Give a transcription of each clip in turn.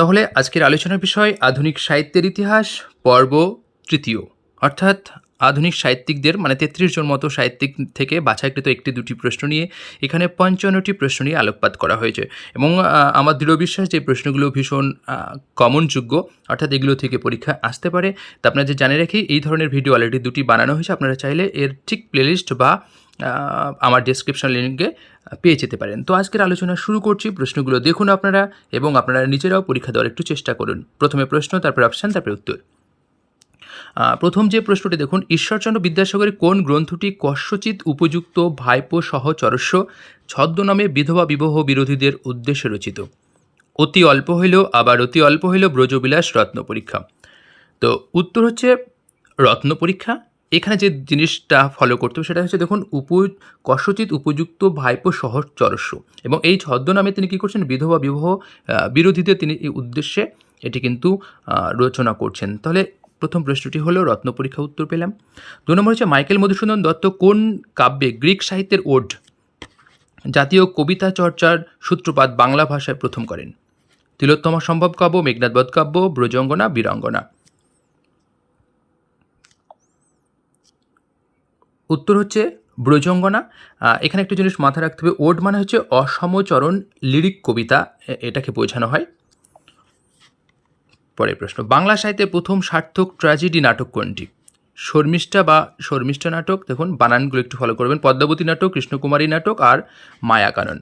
তাহলে আজকের আলোচনার বিষয় আধুনিক সাহিত্যের ইতিহাস, পর্ব তৃতীয়। অর্থাৎ আধুনিক সাহিত্যিকদের মানে তেত্রিশ জন মতো সাহিত্যিক থেকে বাছাইকৃত একটি দুটি প্রশ্ন নিয়ে এখানে পঞ্চান্নটি প্রশ্ন নিয়ে আলোকপাত করা হয়েছে। এবং আমার দৃঢ় বিশ্বাস যে প্রশ্নগুলো ভীষণ কমনযোগ্য, অর্থাৎ এগুলো থেকে পরীক্ষা আসতে পারে। তা আপনারা যে জানে রাখি এই ধরনের ভিডিও অলরেডি দুটি বানানো হয়েছে, আপনারা চাইলে এর ঠিক প্লেলিস্ট বা আমার ডেসক্রিপশন লিঙ্কে পেয়ে যেতে পারেন। তো আজকের আলোচনা শুরু করছি, প্রশ্নগুলো দেখুন আপনারা এবং আপনারা নিজেরাও পরীক্ষা দেওয়ার একটু চেষ্টা করুন। প্রথমে প্রশ্ন, তারপর অপশান তারপরে উত্তর। প্রথম যে প্রশ্নটি দেখুন, ঈশ্বরচন্দ্র বিদ্যাসাগরের কোন গ্রন্থটি কস্যচিৎ উপযুক্ত, ভাইপো, সহচরস্য, ছদ্মনামে বিধবা বিবাহ বিরোধীদের উদ্দেশ্যে রচিত? অতি অল্প হইলেও, আবার অতি অল্প হইলেও ব্রজবিলাস রত্ন পরীক্ষা। তো উত্তর হচ্ছে রত্ন পরীক্ষা। এখানে যে জিনিসটা ফলো করতে হবে সেটা হচ্ছে দেখুন উপ কস্যচিৎ উপযুক্ত ভাইপো সহচরস্য এবং এই ছদ্মনামে তিনি কী করছেন? বিধবা বিবাহ বিরোধীদের তিনি এই উদ্দেশ্যে এটি কিন্তু রচনা করছেন। তাহলে প্রথম প্রশ্নটি হলো, রত্ন পরীক্ষা উত্তর পেলাম। দু নম্বর হচ্ছে, মাইকেল মধুসূদন দত্ত কোন কাব্যে গ্রিক সাহিত্যের ওড? জাতীয় কবিতা চর্চার সূত্রপাত বাংলা ভাষায় প্রথম করেন। তিলোত্তমা সম্ভব কাব্য মেঘনাথ বধ কাব্য, ব্রজঙ্গনা, বীরাঙ্গনা। উত্তর হচ্ছে ব্রজঙ্গনা। এখানে একটা জিনিস মাথায় রাখতে হবে, ওড মানে হচ্ছে অসমচরণ লিরিক কবিতা এটাকে বোঝানো হয়। পরের প্রশ্ন, বাংলা সাহিত্যে প্রথম সার্থক ট্র্যাজেডি নাটক কোনটি? শর্মিষ্ঠা বা শর্মিষ্ঠা নাটক, দেখুন, বানানগুলো একটু ফলো করবেন, পদ্মাবতী নাটক, কৃষ্ণকুমারী নাটক আর মায়াকানন।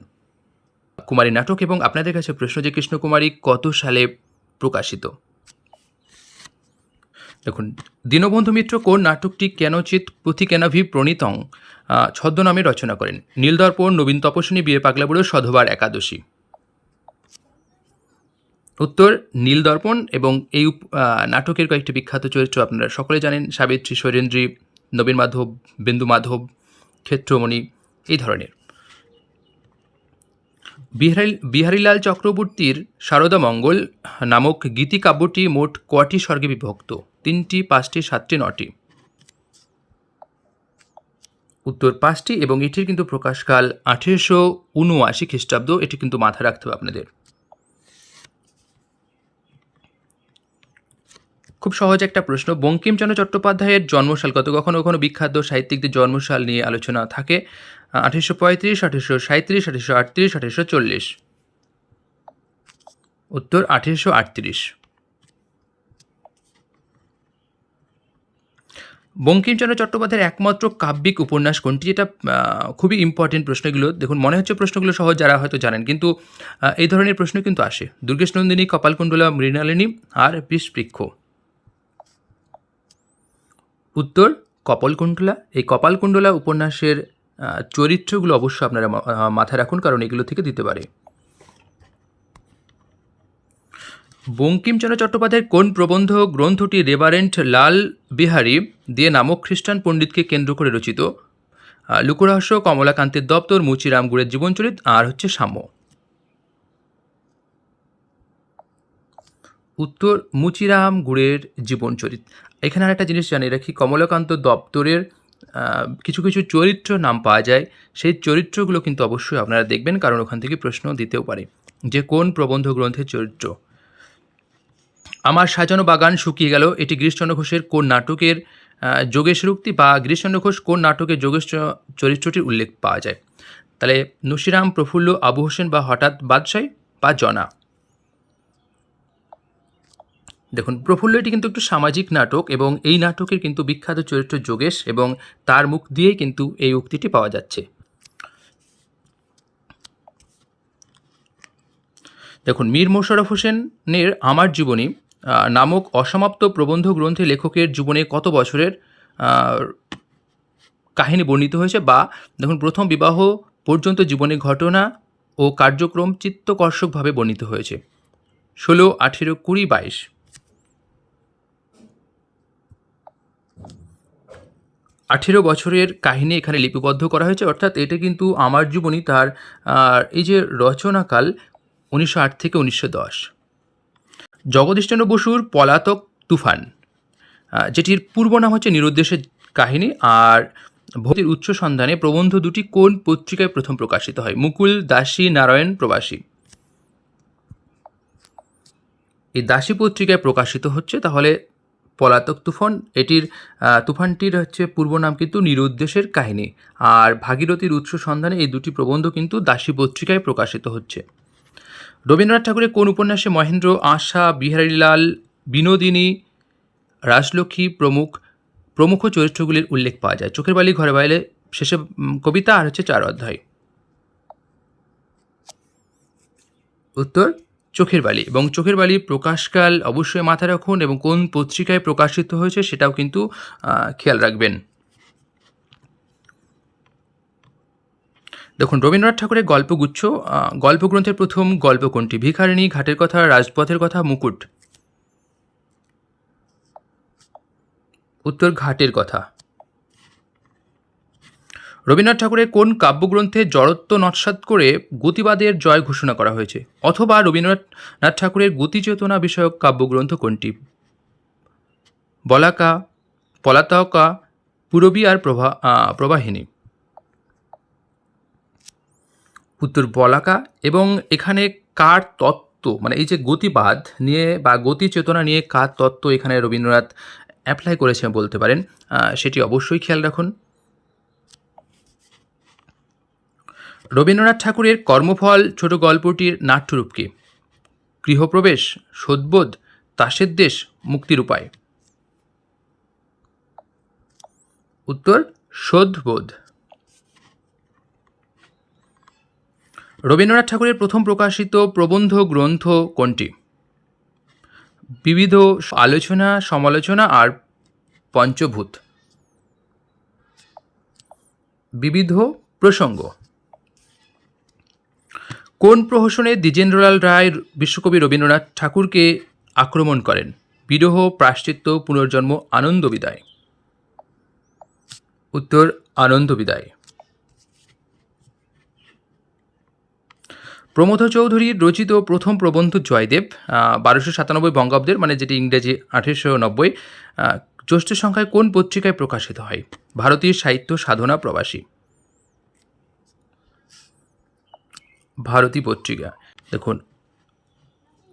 কুমারী নাটক এবং আপনাদের কাছে প্রশ্ন যে কৃষ্ণকুমারী কত সালে প্রকাশিত? দেখুন, দীনবন্ধু মিত্র কোন নাটকটি কেনচিত পুঁথিকেনাভি প্রণীতং ছদ্মনামে রচনা করেন? নীলদর্পণ নবীন তপস্বিনী বিয়ে পাগলা বুড়ো, সধবার একাদশী। উত্তর নীলদর্পণ এবং এই নাটকের কয়েকটি বিখ্যাত চরিত্র আপনারা সকলে জানেন, সাবিত্রী শৈরেন্দ্রী নবীন মাধব, বিন্দু মাধব, ক্ষেত্রমণি, এই ধরনের। বিহারি বিহারীলাল চক্রবর্তীর শারদা মঙ্গল নামক গীতিকাব্যটি মোট কটি স্বর্গে বিভক্ত? তিনটি, পাঁচটি, সাতটি, নটি। উত্তর পাঁচটি এবং এটির কিন্তু প্রকাশকাল আঠেরোশো উনআশি খ্রিস্টাব্দ। এটি কিন্তু মাথায় রাখতে হবে আপনাদের। খুব সহজ একটা প্রশ্ন। বঙ্কিমচন্দ্র চট্টোপাধ্যায়ের জন্মসাল কত? কখনো কখনো বিখ্যাত সাহিত্যিকদের জন্মসাল নিয়ে আলোচনা থাকে। আঠেরোশো পঁয়ত্রিশ, আঠেরোশো সাঁত্রিশ আঠেরোশো আটত্রিশ, আঠেরোশো চল্লিশ। উত্তর, আঠেরোশো আটত্রিশ। বঙ্কিমচন্দ্র চট্টোপাধ্যায়ের একমাত্র কাব্যিক উপন্যাস কোনটি? যেটা খুবই ইম্পর্টেন্ট প্রশ্নগুলো। দেখুন, মনে হচ্ছে প্রশ্নগুলো সহজ, যারা হয়তো জানেন, কিন্তু এই ধরনের প্রশ্ন কিন্তু আসে। দুর্গেশ নন্দিনী, কপালকুণ্ডলা, মৃণালিনী আর বিষবৃক্ষ উত্তর, কপালকুণ্ডলা। এই কপালকুণ্ডলা উপন্যাসের চরিত্রগুলো অবশ্যই আপনারা মাথায় রাখুন, কারণ এগুলো থেকে দিতে পারে। বঙ্কিমচন্দ্র চট্টোপাধ্যায়ের কোন প্রবন্ধ গ্রন্থটি রেভারেন্ট লাল বিহারী দিয়ে নামক খ্রিস্টান পণ্ডিতকে কেন্দ্র করে রচিত? লুকুরহস্য, কমলাকান্তের দপ্তর মুচিরাম গুড়ের জীবনচরিত, আর হচ্ছে সাম্য। উত্তর মুচিরাম গুড়ের জীবনচরিত এখানে আর একটা জিনিস জানিয়ে রাখি কমলাকান্ত দপ্তরের কিছু কিছু চরিত্র নাম পাওয়া যায়। সেই চরিত্রগুলো কিন্তু অবশ্যই আপনারা দেখবেন কারণ ওখান থেকে প্রশ্ন দিতেও পারে যে কোন প্রবন্ধ গ্রন্থের চরিত্র। আমার সাজানো বাগান শুকিয়ে গেল এটি গিরিশচন্দ্র ঘোষের কোন নাটকের আহ, যোগেশ রুক্তি বা গিরিশচন্দ্র ঘোষ কোন নাটকে যোগেশ চরিত্রটির উল্লেখ পাওয়া যায়। তাহলে নসিরাম প্রফুল্ল আবু হোসেন বা হঠাৎ বাদশাই বা জনা। দেখুন, প্রফুল্ল, এটি কিন্তু একটু সামাজিক নাটক এবং এই নাটকের কিন্তু বিখ্যাত চরিত্র যোগেশ এবং তার মুখ দিয়েই কিন্তু এই উক্তিটি পাওয়া যাচ্ছে। দেখুন, মীর মোশাররফ হোসেনের আমার জীবনী নামক অসমাপ্ত প্রবন্ধ গ্রন্থে লেখকের জীবনে কত বছরের কাহিনী বর্ণিত হয়েছে বা, দেখুন, প্রথম বিবাহ পর্যন্ত জীবনের ঘটনা ও কার্যক্রম চিত্তকর্ষকভাবে বর্ণিত হয়েছে। ষোলো, আঠেরো, কুড়ি, বাইশ। আঠেরো বছরের কাহিনী এখানে লিপিবদ্ধ করা হয়েছে, অর্থাৎ এটা কিন্তু আমার জীবনী তার এই যে রচনাকাল উনিশশো আট থেকে উনিশশো দশ। জগদীশচন্দ্র বসুর পলাতক তুফান যেটির পূর্ব নাম হচ্ছে নিরুদ্দেশের কাহিনী, আর ভক্তির উচ্চ সন্ধানে প্রবন্ধ দুটি কোন পত্রিকায় প্রথম প্রকাশিত হয়? মুকুল দাসী নারায়ণ প্রবাসী। এই দাসী পত্রিকায় প্রকাশিত হচ্ছে, তাহলে পলাতক তুফান, এটির তুফানটির হচ্ছে পূর্ব নাম কিন্তু নিরুদ্দেশের কাহিনী। আর ভাগীরথীর উৎস সন্ধানে এই দুটি প্রবন্ধ কিন্তু দাসী পত্রিকায় প্রকাশিত হচ্ছে। রবীন্দ্রনাথ ঠাকুরের কোন উপন্যাসে মহেন্দ্র আশা, বিহারীলাল, বিনোদিনী, রাজলক্ষ্মী প্রমুখ প্রমুখ চরিত্রগুলির উল্লেখ পাওয়া যায়। চোখের বালি, ঘরে বাইরে, শেষে কবিতা আর হচ্ছে চার অধ্যায়। উত্তর? চোখের বালি। এবং চোখের বালি প্রকাশকাল অবশ্যই মাথায় রাখুন এবং কোন পত্রিকায় প্রকাশিত হয়েছে সেটাও কিন্তু খেয়াল রাখবেন। দেখুন, রবীন্দ্রনাথ ঠাকুরের গল্পগুচ্ছ গল্পগ্রন্থের প্রথম গল্প কোনটি? ভিখারিণী, ঘাটের কথা, রাজপথের কথা, মুকুট। উত্তর, ঘাটের কথা। রবীন্দ্রনাথ ঠাকুরের কোন কাব্যগ্রন্থে জড়ত্ব নস্বাত করে গতিবাদের জয় ঘোষণা করা হয়েছে? অথবা রবীন্দ্রনাথ ঠাকুরের গতিচেতনা বিষয়ক কাব্যগ্রন্থ কোনটি? বলাকা, পলাতকা, পুরবী আর প্রভা প্রবাহিনী। উত্তর, বলাকা এবং এখানে কার তত্ত্ব? মানে এই যে গতিবাদ নিয়ে বা গতি চেতনা নিয়ে কার তত্ত্ব এখানে রবীন্দ্রনাথ অ্যাপ্লাই করেছে বলতে পারেন সেটি অবশ্যই খেয়াল রাখুন। রবীন্দ্রনাথ ঠাকুরের কর্মফল ছোট গল্পটির নাট্যরূপ কি গৃহপ্রবেশ, সদ্বোধ তাসের দেশ, মুক্তির উপায়। উত্তর শোধবোধ রবীন্দ্রনাথ ঠাকুরের প্রথম প্রকাশিত প্রবন্ধ গ্রন্থ কোনটি? বিবিধ আলোচনা, সমালোচনা আর পঞ্চভূত। বিবিধ প্রসঙ্গ। কোন প্রহসনে দ্বিজেন্দ্রলাল রায় বিশ্বকবি রবীন্দ্রনাথ ঠাকুরকে আক্রমণ করেন? বিরহ প্রাশ্চিত্য পুনর্জন্ম, আনন্দ বিদায়। উত্তর, আনন্দ বিদায়। প্রমোদ চৌধুরীর রচিত প্রথম প্রবন্ধ জয়দেব বারোশো সাতানব্বই বঙ্গাব্দের মানে যেটি ইংরেজি আঠেরোশো নব্বই জ্যৈষ্ঠ সংখ্যায় কোন পত্রিকায় প্রকাশিত হয়? ভারতীয় সাহিত্য সাধনা প্রবাসী। ভারতী পত্রিকা। দেখুন,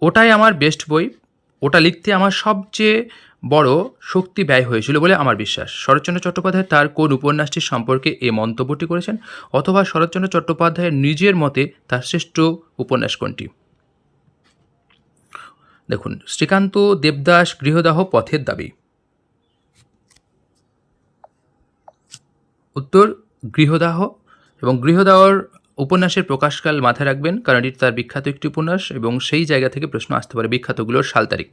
ওটাই আমার বেস্ট বই। ওটা লিখতে আমার সবচেয়ে বড় শক্তি ব্যয় হয়েছিল বলে আমার বিশ্বাস। শরৎচন্দ্র চট্টোপাধ্যায় তার কোন উপন্যাসটির সম্পর্কে এ মন্তব্যটি করেছেন অথবা শরৎচন্দ্র চট্টোপাধ্যায়ের নিজের মতে তার শ্রেষ্ঠ উপন্যাস কোনটি? দেখুন, শ্রীকান্ত দেবদাস গৃহদাহ পথের দাবি। উত্তর, গৃহদাহ এবং গৃহদাহর উপন্যাসের প্রকাশকাল মাথায় রাখবেন, কারণ এটি তার বিখ্যাত একটি উপন্যাস এবং সেই জায়গা থেকে প্রশ্ন আসতে পারে বিখ্যাতগুলোর সাল তারিখ।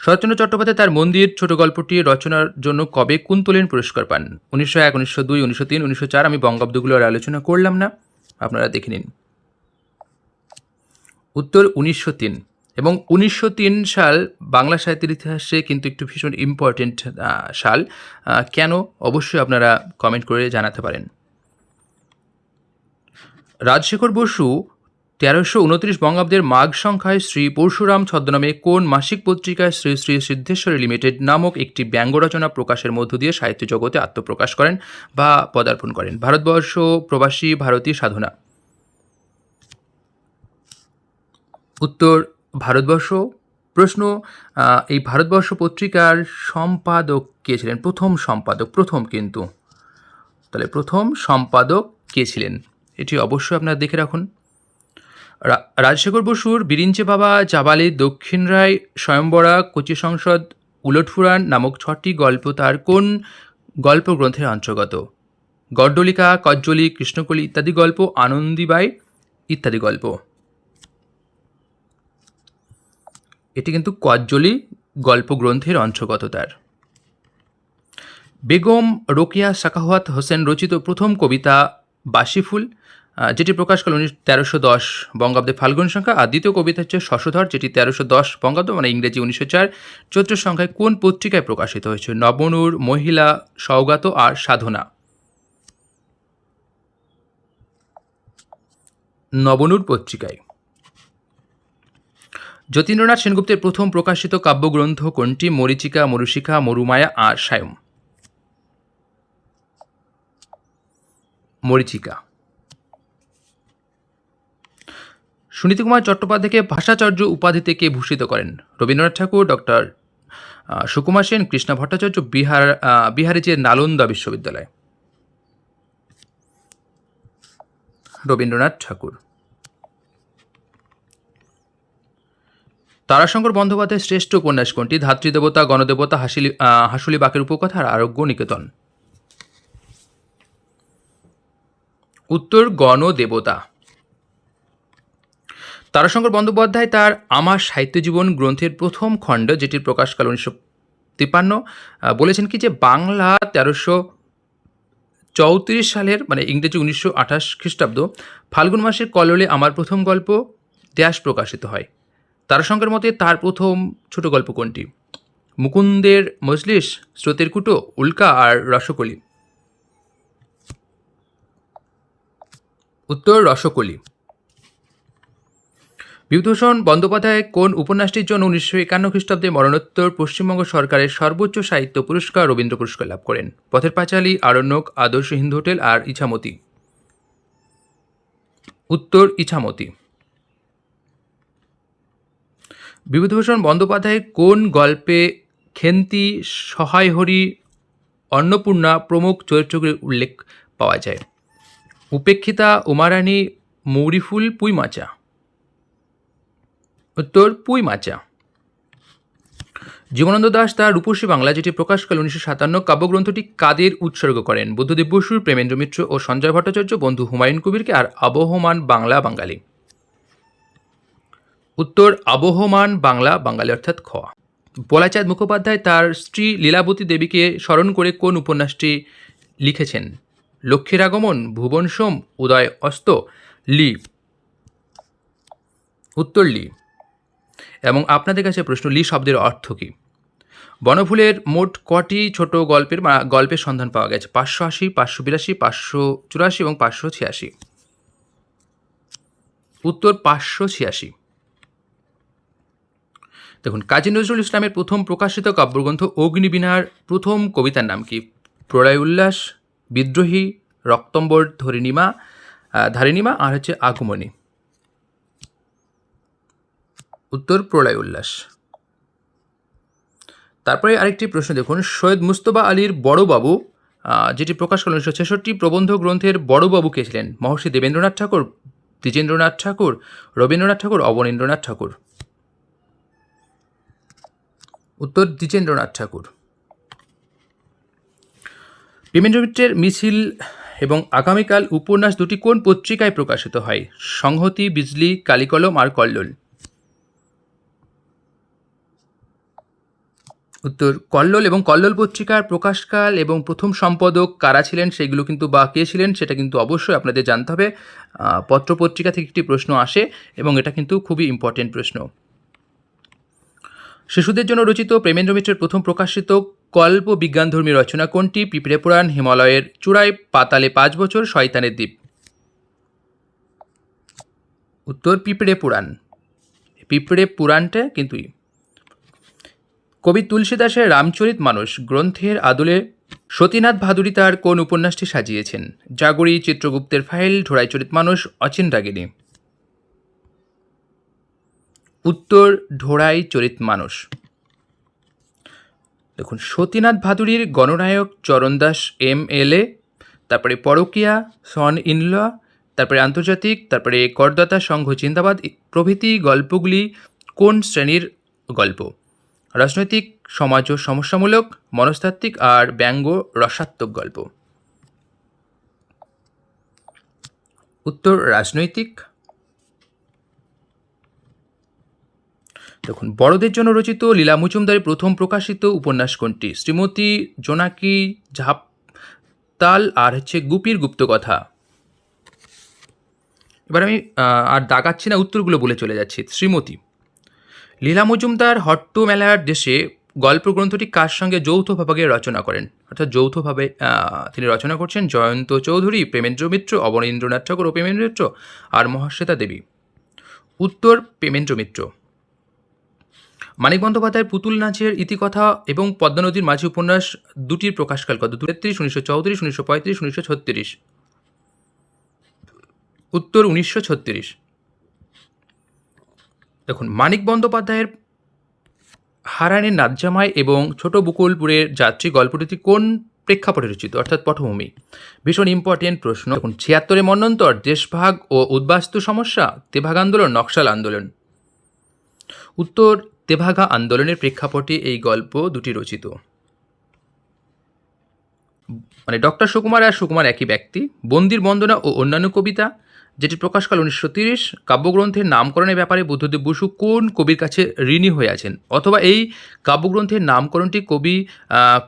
শরৎচন্দ্র চট্টোপাধ্যায় তার মন্দির, ছোট গল্পটি রচনার জন্য কবে কুন্তলীন পুরস্কার পান? উনিশশো এক, উনিশশো দুই, উনিশশো তিন, উনিশশো চার, আমি বঙ্গাব্দগুলোর আলোচনা করলাম না। আপনারা দেখে নিন। উত্তর উনিশশো তিন। এবং উনিশশো তিন সাল বাংলা সাহিত্যের ইতিহাসে কিন্তু একটু ভীষণ ইম্পর্টেন্ট সাল। কেন? অবশ্যই আপনারা কমেন্ট করে জানাতে পারেন। রাজশেখর বসু তেরোশো উনত্রিশ বঙ্গাব্দের মাঘ সংখ্যায় শ্রী পরশুরাম ছদ্মনামে কোন মাসিক পত্রিকায় শ্রী শ্রী সিদ্ধেশ্বরী লিমিটেড নামক একটি ব্যঙ্গ রচনা প্রকাশের মধ্য দিয়ে সাহিত্য জগতে আত্মপ্রকাশ করেন বা পদার্পণ করেন? ভারতবর্ষ, প্রবাসী ভারতী সাধনা। উত্তর, ভারতবর্ষ। প্রশ্ন এই ভারতবর্ষ পত্রিকার সম্পাদক কে ছিলেন? প্রথম সম্পাদক, প্রথম কিন্তু। তাহলে প্রথম সম্পাদক কে ছিলেন? এটি অবশ্যই আপনারা দেখে রাখুন। রাজশেখর বসুর বিরিঞ্চে বাবা জাবালি দক্ষিণ রায়, স্বয়ম্বরা কচি সংসদ উলটফুরান নামক ছটি গল্প তার কোন গল্প গ্রন্থের অন্তর্গত? গড্ডলিকা, কজ্জলি, কৃষ্ণকলি ইত্যাদি গল্প, আনন্দীবাই ইত্যাদি গল্প। এটি কিন্তু কজ্জলি গল্প গ্রন্থের অন্তর্গত তার। বেগম রোকেয়া সাকাওয়াত হোসেন রচিত প্রথম কবিতা বাসিফুল আহ, যেটি প্রকাশ করল উনিশ তেরোশো দশ বঙ্গাব্দে ফাল্গুন সংখ্যা আর দ্বিতীয় কবিতা হচ্ছে শশধর যেটি তেরোশো দশ বঙ্গাব্দ মানে ইংরেজি উনিশশো চার চৈত্র সংখ্যায় কোন পত্রিকায় প্রকাশিত হয়েছে? নবনুর মহিলা সৌগাত আর সাধনা। নবনুর পত্রিকায়। যতীন্দ্রনাথ সেনগুপ্তের প্রথম প্রকাশিত কাব্যগ্রন্থ কোনটি? মরিচিকা মরুশিখা মরুমায়া আর সায়ম। মরিচিকা। সুনীতিকুমার চট্টোপাধ্যায়কে ভাষাচার্য উপাধি থেকে ভূষিত করেন রবীন্দ্রনাথ ঠাকুর ডক্টর সুকুমার সেন কৃষ্ণা ভট্টাচার্য বিহার আহ, বিহারে যে নালন্দা বিশ্ববিদ্যালয়। রবীন্দ্রনাথ ঠাকুর। তারাশঙ্কর বন্দ্যোপাধ্যায়ের শ্রেষ্ঠ উপন্যাস কোনটি ধাত্রীদেবতা গণদেবতা হাসিলি হাসুলি বাকের উপকথা আর আরোগ্য নিকেতন। উত্তর গণদেবতা। তারাশঙ্কর বন্দ্যোপাধ্যায় তার আমার সাহিত্য জীবন গ্রন্থের প্রথম খণ্ড যেটির প্রকাশকাল উনিশশো তিপ্পান্ন বলেছেন কি যে বাংলা তেরোশো চৌত্রিশ সালের মানে ইংরেজি উনিশশো আঠাশ খ্রিস্টাব্দ, ফাল্গুন মাসের কললে আমার প্রথম গল্প দেশ প্রকাশিত হয়। তারাশঙ্কর মতে তার প্রথম ছোট গল্প কোনটি? মুকুন্দের মজলিস, স্রোতের কুটো, উল্কা আর রসকলি। উত্তর রসকলি। বিভূতিভূষণ বন্দ্যোপাধ্যায় কোন উপন্যাসটির জন্য উনিশশো একান্ন খ্রিস্টাব্দে মরণোত্তর পশ্চিমবঙ্গ সরকারের সর্বোচ্চ সাহিত্য পুরস্কার রবীন্দ্র পুরস্কার লাভ করেন? পথের পাঁচালী, আরণ্যক, আদর্শ হিন্দু হোটেল আর ইছামতি। উত্তর ইছামতি। বিভূতিভূষণ বন্দ্যোপাধ্যায় কোন গল্পে খেন্তি, সহায়হরি, অন্নপূর্ণা প্রমুখ চরিত্রগুলির উল্লেখ পাওয়া যায়? উপেক্ষিতা উমারানী মৌরিফুল পুইমাচা উত্তর, পুই মাচা। জীবনানন্দ দাস তার রূপসী বাংলা যেটি প্রকাশকাল উনিশশো সাতান্ন কাব্যগ্রন্থটি কাদের উৎসর্গ করেন? বুদ্ধদেব বসুর, প্রেমেন্দ্র মিত্র ও সঞ্জয় ভট্টাচার্য, বন্ধু হুমায়ুন কবিরকে আর আবহমান বাংলা বাঙালি। উত্তর, আবহমান বাংলা বাঙালি অর্থাৎ খ। পলাচাঁদ মুখোপাধ্যায় তার স্ত্রী লীলাবতী দেবীকে স্মরণ করে কোন উপন্যাসটি লিখেছেন? লক্ষ্মীর আগমন, ভুবন সোম, উদয় অস্ত, লি। উত্তর লি। এবং আপনাদের কাছে প্রশ্ন, লি শব্দের অর্থ কী? বনফুলের মোট কটি ছোট গল্পের গল্পের সন্ধান পাওয়া গেছে? পাঁচশো আশি, পাঁচশো বিরাশি, পাঁচশো চুরাশি এবং পাঁচশো ছিয়াশি। উত্তর, পাঁচশো ছিয়াশি। দেখুন, কাজী নজরুল ইসলামের প্রথম প্রকাশিত কাব্যগ্রন্থ অগ্নিবীণার প্রথম কবিতার নাম কি? প্রলয় উল্লাস বিদ্রোহী রক্তম্বর ধরিণীমা ধারিণীমা আর হচ্ছে আগমনী। উত্তর প্রলয় উল্লাস তারপরে আরেকটি প্রশ্ন দেখুন, সৈয়দ মুস্তফা আলীর বড়বাবু যেটি প্রকাশ করলেন উনিশশো ছেষট্টি প্রবন্ধ গ্রন্থের বড়বাবু কে ছিলেন? মহর্ষি দেবেন্দ্রনাথ ঠাকুর, দ্বিজেন্দ্রনাথ ঠাকুর, রবীন্দ্রনাথ ঠাকুর, অবনীন্দ্রনাথ ঠাকুর। উত্তর দ্বিজেন্দ্রনাথ ঠাকুর। বিমেন্দ্র মিত্রের মিছিল এবং আগামীকাল উপন্যাস দুটি কোন পত্রিকায় প্রকাশিত হয়? সংহতি, বিজলি, কালিকলম আর কল্লোল। উত্তর, কল্লোল এবং কল্লোল পত্রিকার প্রকাশকাল এবং প্রথম সম্পাদক কারা ছিলেন সেগুলো কিন্তু বা কে ছিলেন সেটা কিন্তু অবশ্যই আপনাদের জানতে হবে। পত্র পত্রিকা থেকে একটি প্রশ্ন আসে এবং এটা কিন্তু খুবই ইম্পর্টেন্ট প্রশ্ন। শিশুদের জন্য রচিত প্রেমেন্দ্র মিত্রের প্রথম প্রকাশিত কল্প বিজ্ঞানধর্মী রচনা কোনটি? পিঁপড়ে পুরাণ, হিমালয়ের চূড়ায়, পাতালে পাঁচ বছর, শয়তানের দ্বীপ। উত্তর, পিঁপড়ে পুরাণ। পিঁপড়ে পুরাণটা কিন্তু কবি তুলসী দাসের রামচরিত মানুষ গ্রন্থের আদলে সতীনাথ ভাদুরী তার কোন উপন্যাসটি সাজিয়েছেন? জাগরি, চিত্রগুপ্তের ফাইল, ঢোড়াইচরিত মানুষ, অচিন রাগিনী। উত্তর ঢোড়াই চরিত মানুষ। দেখুন, Satinath ভাদুরীর Gananayak Charandas M L A, তারপরে পরকিয়া, সন ইনল তারপরে আন্তর্জাতিক, তারপরে করদাতা সংঘ চিন্তাবাদ প্রভৃতি গল্পগুলি কোন শ্রেণির গল্প? রাজনৈতিক, সমাজ ও সমস্যামূলক, মনস্তাত্ত্বিক আর ব্যঙ্গ রসাত্মক গল্প। উত্তর, রাজনৈতিক। দেখুন, বড়দের জন্য রচিত লীলা মজুমদারের প্রথম প্রকাশিত উপন্যাস কোনটি? শ্রীমতী জোনাকি ঝাপতাল আর হচ্ছে গুপির গুপ্তকথা। এবার আমি আর দাগাচ্ছি না, উত্তরগুলো বলে চলে যাচ্ছি। শ্রীমতী, লীলা মজুমদার হট্ট মেলার দেশে গল্প গ্রন্থটি কার সঙ্গে যৌথভাবে রচনা করেন? অর্থাৎ যৌথভাবে তিনি রচনা করছেন জয়ন্ত চৌধুরী, প্রেমেন্দ্র মিত্র, অবনীন্দ্রনাথ ঠাকুর ও প্রেমেন্দ্র মিত্র আর মহাশ্বেতা দেবী। উত্তর, প্রেমেন্দ্র মিত্র। মানিক বন্দ্যোপাধ্যায়ের পুতুল নাচের ইতিকথা এবং পদ্মা নদীর মাঝি উপন্যাস দুটির প্রকাশকাল কত তেত্রিশ, উনিশশো চৌত্রিশ, উনিশশো পঁয়ত্রিশ উনিশশো ছত্রিশ। উত্তর উনিশশো ছত্রিশ। দেখুন, মানিক বন্দ্যোপাধ্যায়ের হারানের নাজ্জামাই এবং ছোট বকুলপুরের যাত্রী গল্পটি কোন প্রেক্ষাপটে রচিত? অর্থাৎ পটভূমি। ভীষণ ইম্পর্টেন্ট প্রশ্ন। দেখুন, ছিয়াত্তরে মন্বন্তর দেশভাগ ও উদ্বাস্তু সমস্যা, তেভাগ আন্দোলন, নকশাল আন্দোলন। উত্তর তেভাগা আন্দোলনের প্রেক্ষাপটে এই গল্প দুটি রচিত। মানে ডক্টর সুকুমার আর সুকুমার একই ব্যক্তি। বন্দির বন্দনা ও অন্যান্য কবিতা, যেটি প্রকাশকাল উনিশশো তিরিশ, কাব্যগ্রন্থের নামকরণের ব্যাপারে বুদ্ধদেব বসু কোন কবির কাছে ঋণী হয়ে আছেন? অথবা এই কাব্যগ্রন্থের নামকরণটি কবি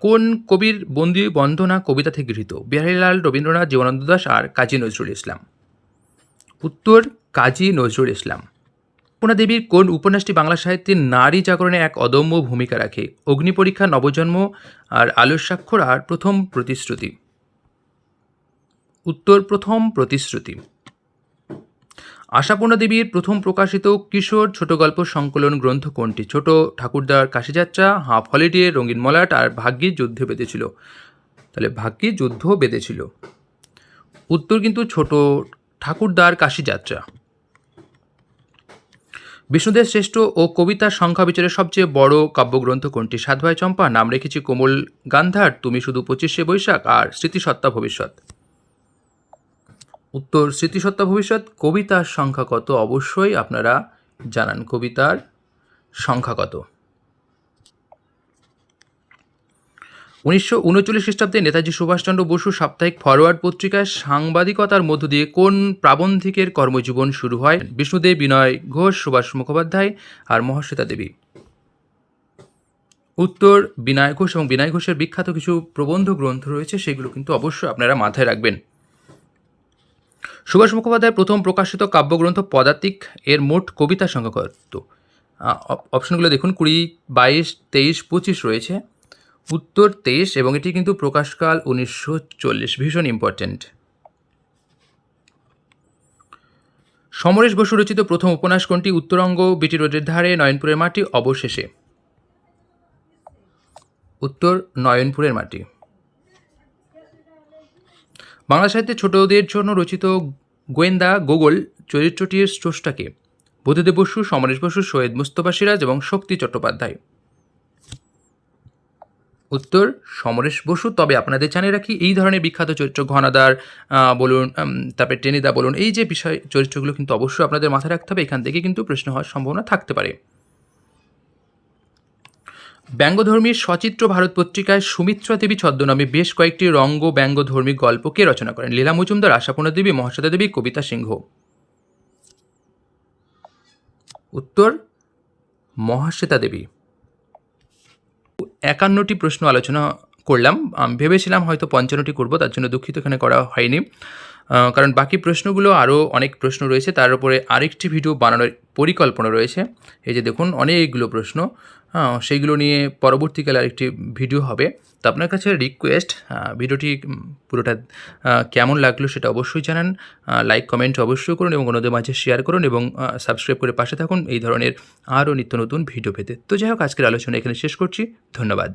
কোন কবির বন্দি বন্দনা কবিতা থেকে গৃহীত? বিহারীলাল রবীন্দ্রনাথ জীবনানন্দ দাস আর কাজী নজরুল ইসলাম। উত্তর, কাজী নজরুল ইসলাম। কল্পনা দেবীর কোন উপন্যাসটি বাংলা সাহিত্যের নারী জাগরণে এক অদম্য ভূমিকা রাখে? অগ্নি পরীক্ষা নবজন্ম আর আলোর স্বাক্ষর আর প্রথম প্রতিশ্রুতি। উত্তর, প্রথম প্রতিশ্রুতি। আশাপূর্ণা দেবীর প্রথম প্রকাশিত কিশোর ছোট গল্প সংকলন গ্রন্থ কোনটি? ছোট ঠাকুরদার কাশিযাত্রা, হাফ হলিডে, রঙিন মলাট আর ভাগ্যের যুদ্ধ বেঁধেছিল। তাহলে ভাগ্যের যুদ্ধ বেঁধেছিল। উত্তর কিন্তু ছোট ঠাকুরদার কাশিযাত্রা। বিষ্ণুদেব শ্রেষ্ঠ ও কবিতার সংখ্যা বিচারে সবচেয়ে বড় কাব্যগ্রন্থ কোনটি? সাতভাই চম্পা, নাম রেখেছি কোমল গান্ধার, তুমি শুধু পঁচিশে বৈশাখ, আর স্মৃতিসত্তা ভবিষ্যৎ। উত্তর স্মৃতিসত্তা ভবিষ্যৎ, কবিতার সংখ্যা কত? অবশ্যই আপনারা জানান কবিতার সংখ্যা কত। উনিশশো উনচল্লিশ খ্রিস্টাব্দে নেতাজি সুভাষচন্দ্র বসু সাপ্তাহিক ফরওয়ার্ড পত্রিকায় সাংবাদিকতার মধ্য দিয়ে কোন প্রাবন্ধিকের কর্মজীবন শুরু হয়? বিষ্ণুদেব, বিনয় ঘোষ, সুভাষ মুখোপাধ্যায় আর মহাশ্বেতা দেবী। উত্তর, বিনয় ঘোষ এবং বিনয় ঘোষের বিখ্যাত কিছু প্রবন্ধ গ্রন্থ রয়েছে, সেগুলো কিন্তু অবশ্যই আপনারা মাথায় রাখবেন। সুভাষ মুখোপাধ্যায়ের প্রথম প্রকাশিত কাব্যগ্রন্থ পদাতিক, এর মোট কবিতা সংখ্যা কত? অপশনগুলো দেখুন, কুড়ি, বাইশ, তেইশ, পঁচিশ রয়েছে। উত্তর তেইশ এবং এটি কিন্তু প্রকাশকাল উনিশশো চল্লিশ, ভীষণ ইম্পর্ট্যান্ট সমরেশ বসু রচিত প্রথম উপন্যাস কোনটি? উত্তরঙ্গ, বিটি রোডের ধারে, নয়নপুরের মাটি, অবশেষে। উত্তর, নয়নপুরের মাটি। বাংলা সাহিত্যে ছোটদের জন্য রচিত গোয়েন্দা গোগল চরিত্রটির স্রষ্টাকে বুদ্ধদেব বসু, সমরেশ বসু, সৈয়দ মুস্তফা সিরাজ এবং শক্তি চট্টোপাধ্যায়। উত্তর, সমরেশ বসু। তবে আপনাদের জানিয়ে রাখি, এই ধরনের বিখ্যাত চরিত্র ঘনাদার বলুন তারপরে টেনিদা বলুন, এই যে বিষয়, চরিত্রগুলো কিন্তু অবশ্যই আপনাদের মাথায় রাখতে হবে। এখান থেকে কিন্তু প্রশ্ন হওয়ার সম্ভাবনা থাকতে পারে। ব্যঙ্গধর্মীর সচিত্র ভারত পত্রিকায় সুমিত্রা দেবী ছদ্মনামে বেশ কয়েকটি রঙ্গ ব্যঙ্গধর্মী গল্প কে রচনা করেন। লীলা মজুমদার, আশাপূর্ণা দেবী, মহাশ্বেতা দেবী, কবিতা সিংহ। উত্তর, মহাশ্বেতা দেবী। একান্নটি প্রশ্ন আলোচনা করলাম। ভেবেছিলাম হয়তো পঞ্চান্নটি করব, তার জন্য দুঃখিত, এখানে করা হয়নি। কারণ বাকি প্রশ্নগুলো আরও অনেক প্রশ্ন রয়েছে, তার উপরে আরেকটি ভিডিও বানানোর পরিকল্পনা রয়েছে। এই যে দেখুন, অনেকগুলো প্রশ্ন। হ্যাঁ সেইগুলো নিয়ে পরবর্তীকালে আরেকটি ভিডিও হবে। তো আপনার কাছে রিকোয়েস্ট ভিডিওটি পুরোটা কেমন লাগল সেটা অবশ্যই জানান। লাইক কমেন্ট অবশ্যই করুন এবং অন্যদের মাঝে শেয়ার করুন এবং সাবস্ক্রাইব করে পাশে থাকুন। এই ধরনের আরও নিত্য নতুন ভিডিও পেতে। তো যাই হোক, আজকের আলোচনা এখানে শেষ করছি। ধন্যবাদ।